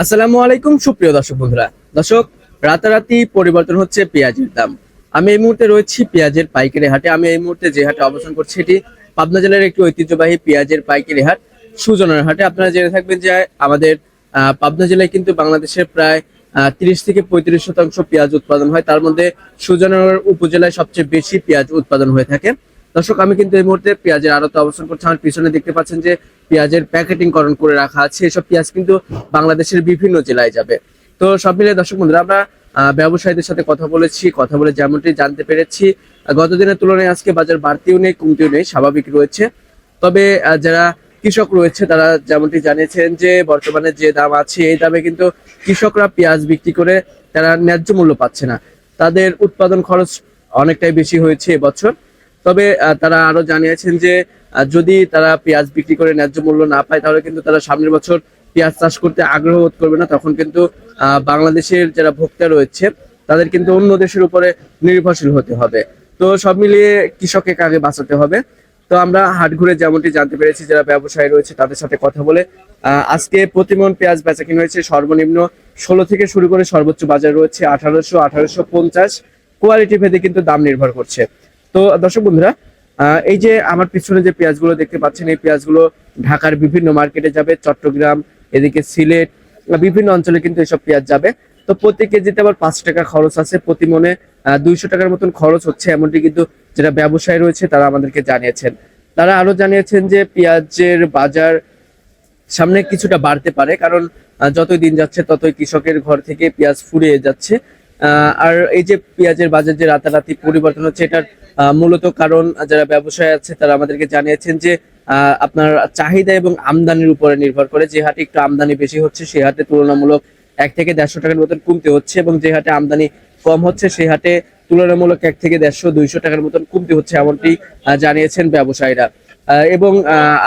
আসসালামু আলাইকুম, সুপ্রিয় দর্শক বন্ধুরা। দর্শক, রাতারাতি পরিবর্তন হচ্ছে পেঁয়াজের দাম। আমি এই মুহূর্তে রয়েছি পেঁয়াজের পাইকারি হাটে। আমি এই মুহূর্তে যে হাটে অবস্থান করছি, এটি পাবনা জেলার একটি ঐতিহ্যবাহী পেঁয়াজের পাইকারি হাট, সুজনের হাটে। আপনারা জেনে থাকবেন যে আমাদের পাবনা জেলায় কিন্তু বাংলাদেশের প্রায় তিরিশ থেকে পঁয়ত্রিশ শতাংশ পেঁয়াজ উৎপাদন হয়। তার মধ্যে সুজনগর উপজেলায় সবচেয়ে বেশি পেঁয়াজ উৎপাদন হয়ে থাকে। দর্শক, আমি কিন্তু এই মুহূর্তে পেঁয়াজের আড়তে অবস্থান করছি। আমার পিছনে দেখতে পাচ্ছেন যে পেঁয়াজের প্যাকেটিং করণ করে রাখা আছে এসব পেঁয়াজ কিন্তু বাংলাদেশের বিভিন্ন জেলায় যাবে। তো সব মিলিয়ে দর্শক বন্ধুরা আমরা ব্যবসায়ীদের সাথে কথা বলেছি কথা বলে যেমনটি জানতে পেরেছি। আহ, গত দিনের তুলনায় আজকে বাজার বাড়তিও নেই কমতিও নেই স্বাভাবিক রয়েছে। তবে যারা কৃষক রয়েছে তারা যেমনটি জানিয়েছেন যে বর্তমানে যে দাম আছে এই দামে কিন্তু কৃষকরা পেঁয়াজ বিক্রি করে তারা ন্যায্য মূল্য পাচ্ছে না। তাদের উৎপাদন খরচ অনেকটাই বেশি হয়েছে এবছর। তবে তারা আরও জানিয়েছেন যে যদি তারা পেঁয়াজ বিক্রি করে ন্যায্য মূল্য না পায়, তাহলে কিন্তু তারা সামনের বছর পেঁয়াজ চাষ করতে আগ্রহ বোধ করবে না। তখন কিন্তু বাংলাদেশের যারা ভোক্তা রয়েছে, তাদের কিন্তু অন্য দেশের উপরে নির্ভরশীল হতে হবে। তো সব মিলিয়ে কৃষককে কাকে বাঁচাতে হবে? তো আমরা হাট ঘুরে যেমনটি জানতে পেরেছি, যারা ব্যবসায়ী রয়েছে, তাদের সাথে কথা বলে আজকে প্রতিমন পেঁয়াজ বেচা কিনা হয়েছে। সর্বনিম্ন ষোলো থেকে শুরু করে সর্বোচ্চ বাজার রয়েছে আঠারোশো আঠারোশো পঞ্চাশ। কোয়ালিটি ভেদে কিন্তু দাম নির্ভর করছে। তো দর্শক বন্ধুরা এই যে আমার পিছনে যে পেঁয়াজগুলো দেখতে পাচ্ছেন, এই পেঁয়াজগুলো ঢাকার বিভিন্ন মার্কেটে যাবে, চট্টগ্রাম, এদিকে সিলেট বিভিন্ন অঞ্চলে কিন্তু এসব পেঁয়াজ যাবে। তো প্রতি কেজিতে আবার পাঁচ টাকা খরচ আছে, প্রতি মনে দুইশো টাকার মতন খরচ হচ্ছে, এমনটি কিন্তু যেটা ব্যবসায় রয়েছে, তারা আমাদেরকে জানিয়েছেন। তারা আরও জানিয়েছেন যে পেঁয়াজের বাজার সামনে কিছুটা বাড়তে পারে, কারণ যতই দিন যাচ্ছে, ততই কৃষকের ঘর থেকে পেঁয়াজ ফুরিয়ে যাচ্ছে। আর এই যে পেঁয়াজের বাজার যে রাতারাতি পরিবর্তন হচ্ছে, এটার মূলত কারণ যারা ব্যবসায়ী আছে, তারা আমাদেরকে জানিয়েছেন যে আপনার চাহিদা এবং আমদানির উপরে নির্ভর করে। যে হাটে একটু আমদানি বেশি হচ্ছে সেই হাটে তুলনামূলক এক থেকে দেড়শো টাকার মতন কমতে হচ্ছে এবং যে হাটে আমদানি কম হচ্ছে সেই হাটে তুলনামূলক এক থেকে দেড়শো, দুইশো টাকার মতন কমতে হচ্ছে এমনটি জানিয়েছেন ব্যবসায়ীরা। এবং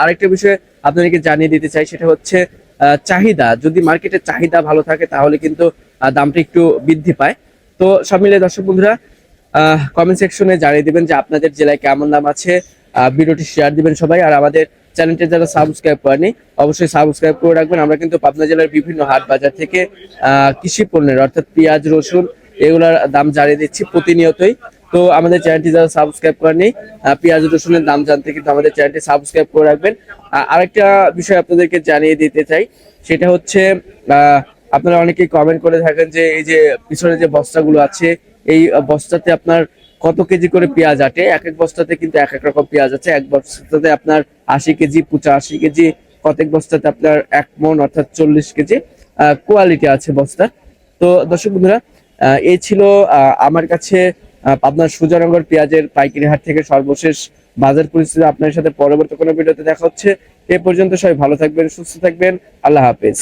আরেকটা বিষয় আপনাদেরকে জানিয়ে দিতে চাই, সেটা হচ্ছে চাহিদা। যদি মার্কেটের চাহিদা ভালো থাকে, তাহলে কিন্তু দামটা একটু বৃদ্ধি পায়। তো সব মিলিয়ে দর্শক বন্ধুরা কমেন্ট সেকশনে জানিয়ে দিবেন যে আপনাদের জেলায় কেমন দাম আছে। ভিডিওটি শেয়ার দিবেন সবাই। আর আমাদের চ্যানেলটি যারা সাবস্ক্রাইব করেনি অবশ্যই সাবস্ক্রাইব করে রাখবেন। আমরা কিন্তু পাবনা জেলার বিভিন্ন হাট বাজার থেকে কৃষি পণ্যের অর্থাৎ পেঁয়াজ রসুন এগুলার দাম জানিয়ে দিচ্ছি প্রতিনিয়তই। তো আমাদের চ্যানেলটি যারা সাবস্ক্রাইব করেনি পেঁয়াজ রসুনের দাম জানতে কিন্তু আমাদের চ্যানেলটি সাবস্ক্রাইব করে রাখবেন। আরেকটা বিষয় আপনাদেরকে জানিয়ে দিতে চাই সেটা হচ্ছে আহ, আপনারা অনেকেই কমেন্ট করে থাকেন যে এই যে পিছনে যে বস্তাগুলো আছে এই বস্তাতে আপনার কত কেজি করে পেঁয়াজ আটে? এক এক বস্তাতে কিন্তু এক এক রকম পেঁয়াজ আছে। এক বস্তাতে আপনার আশি কেজি পঁচাশি কেজি কতক বস্তাতে আপনার এক মন অর্থাৎ চল্লিশ কেজি কোয়ালিটি আছে বস্তার তো দর্শক বন্ধুরা এই ছিল আমার কাছে আহ, পাবনার সুজানগর পেঁয়াজের পাইকারি হাট থেকে সর্বশেষ বাজার পরিস্থিতি আপনার সাথে পরবর্তী কোনো ভিডিওতে দেখা হচ্ছে। এ পর্যন্ত সবাই ভালো থাকবেন সুস্থ থাকবেন। আল্লাহ হাফেজ।